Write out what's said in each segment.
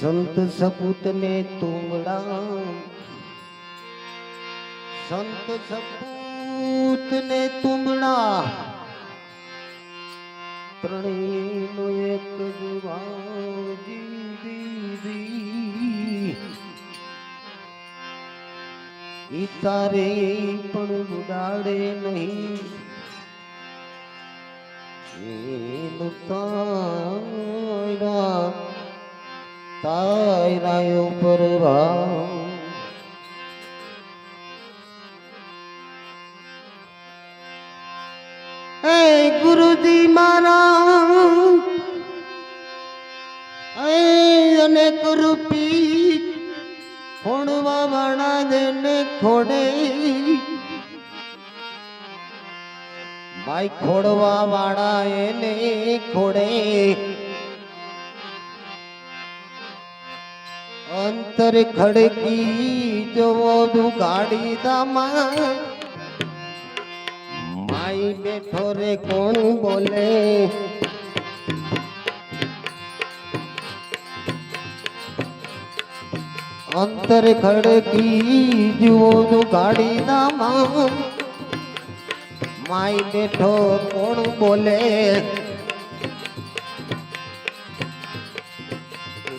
સંત સપૂત ને તુમડા સંત સપૂત ને તુમડા ત્રણેયનો એક જ વાજી ઈ તારે પણ ઉડાડે નહીં. એનું તારા તારા ઉપર એ ગુરુજી મારા એ અનેક રૂપી ખોણવા વાળા દેને ખોડે. ભાઈ ખોડવા વાળા એને ખોડે. અંતર ખડકી જોવો દુ ગાડી દામા માઈ બેઠો રે કોણ બોલે અંતર ખડકી જુઓ દુ ગાડી દામા માઈ બેઠો કોણ બોલે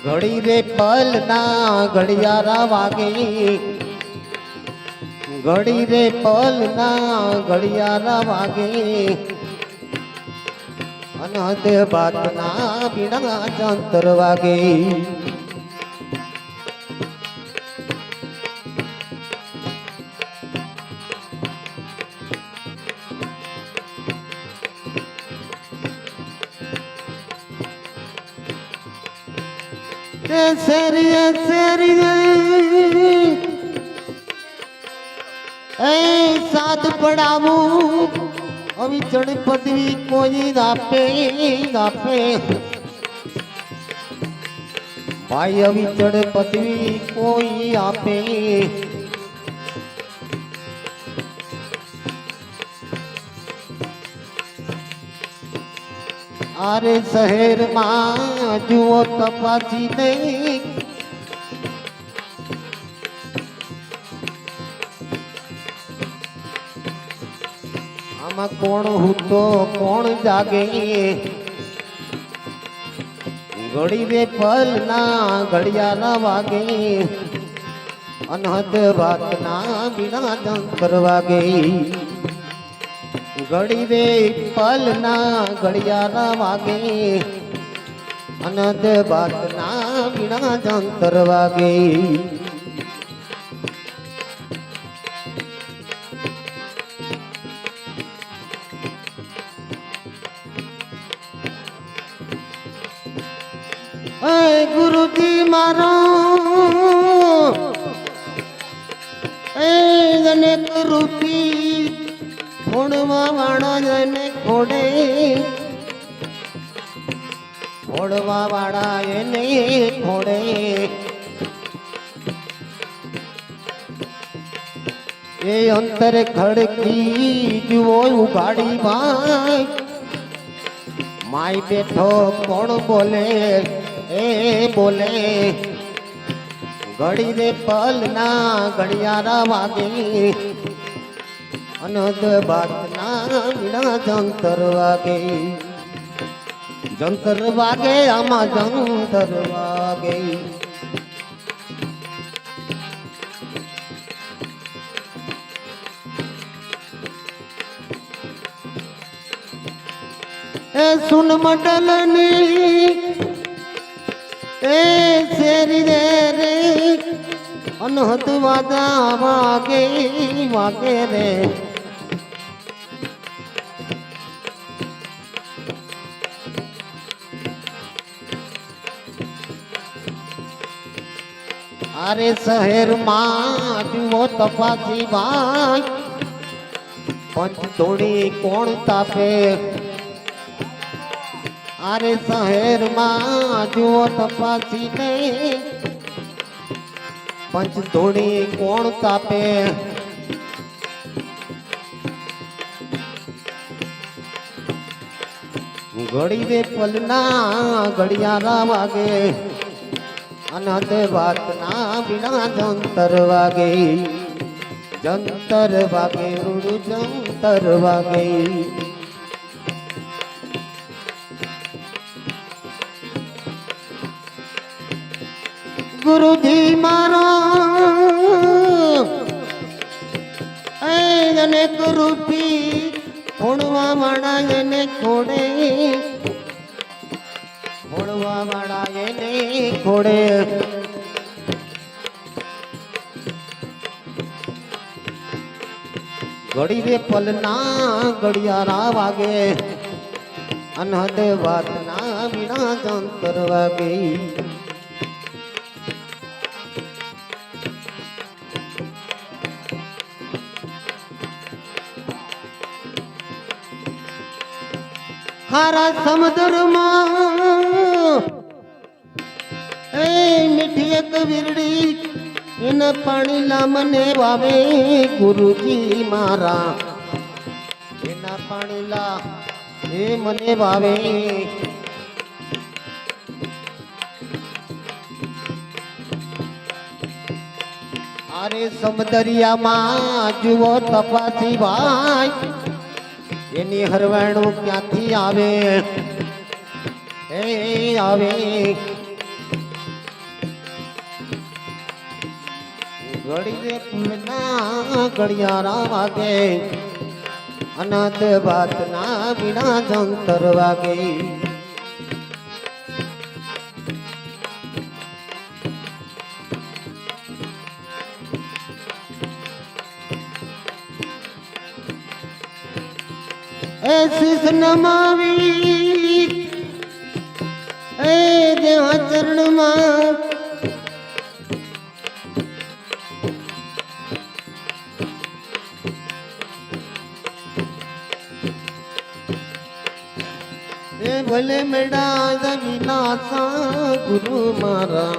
ઘડી રે પલ ના ઘડિયારા વાગે. ઘડી રે પલ ના ઘડિયારા વાગે. અનહદ બાત ના બીણા જંતર વાગે. શેરીએ શેરીએ એ સાથ પડાવું અવિચળ પદવી કોઈ આપે આપે ભાઈ અવિચળ પદવી કોઈ આપે. અરે શહેરમાં જુઓ તપાસી નહીં આમાં કોણ હું તો કોણ જાગે? ઘડી રે પલ ના ઘડિયાળા વાગે. અનહદ વાત ના બીના જંતર વાગે. ઘડી રે પલ ના ઘડિયાળા વાગે. અનંત બાત ના બીણા જંતર વાગે. ગુરુજી મારો, એ જને રૂપી ખોડવા વાળા એને ખોડે. ખોડવા વાળા એને ખોડે. એ અંતર ખડકી જુઓ ઉગાડી ભાઈ. માય બેઠો કોણ બોલે? એ બોલે. ઘડી રે પલ ના ઘડિયાળા વાગે. અનદ બાત ના વીણા જંતર વાગે. જંતર વાગે, આમાં જંતર વાગે. એ સુન મંડલની એ શેરી રે રે અનહદ વાદા વાગે વાગે રે. અરે શહેરમાં જુઓ તપાસી ભાઈ પંચ તોડી કોણ તાપે? અરે શહેરમાં જુઓ તપાસી ને પંચ તોડી કોણ તાપે? ઘડી દે પલના ઘડિયાળા વાગે. અનંત વાતના વિના જંતર વાગે. જંતર વાગે, રૂડુ જંતર વાગે. ગુરુજી મારો અનેક રૂપી ભણવા વાળા એને ખોડે. ભણવા વાળા એને ખોડે ઘડી રે પલના ઘડિયાળા વાગે, અનહદ વાતના વિના જંતર વાગે. હારા સમુદ્રમાં એ મીઠી એક વીરડી, એને પાણી લામને વાવે ગુરુજી મારા. એના પાણી લા એ મને વાવે. અરે સમદરિયામાં જુઓ તપાસી ભાઈ, એની હરવાણું ક્યાંથી આવે? એ આવે ઘડી રે ફૂલના ઘડિયાળા વાગે વાતના વિના જંતર વાગે. એ એ દેવા ચરણમાં. એ ભલે મેડા જમીનાસા ગુરુ મારા.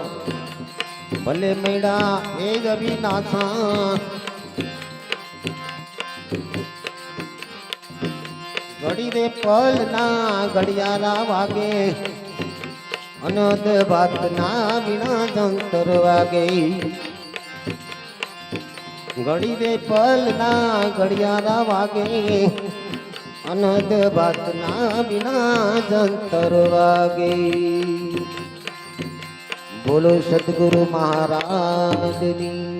ભલે મેડા એ જમીનાસા ઘડી રે પલ ના ઘડિયાળા વાગે. અનદ વાત ના વિના જંતર વાગે. ઘડી રે પલ ના ઘડિયાળા વાગે. અનદ વાત ના વિના જંતર વાગે. બોલો સદગુરુ મહારાજની.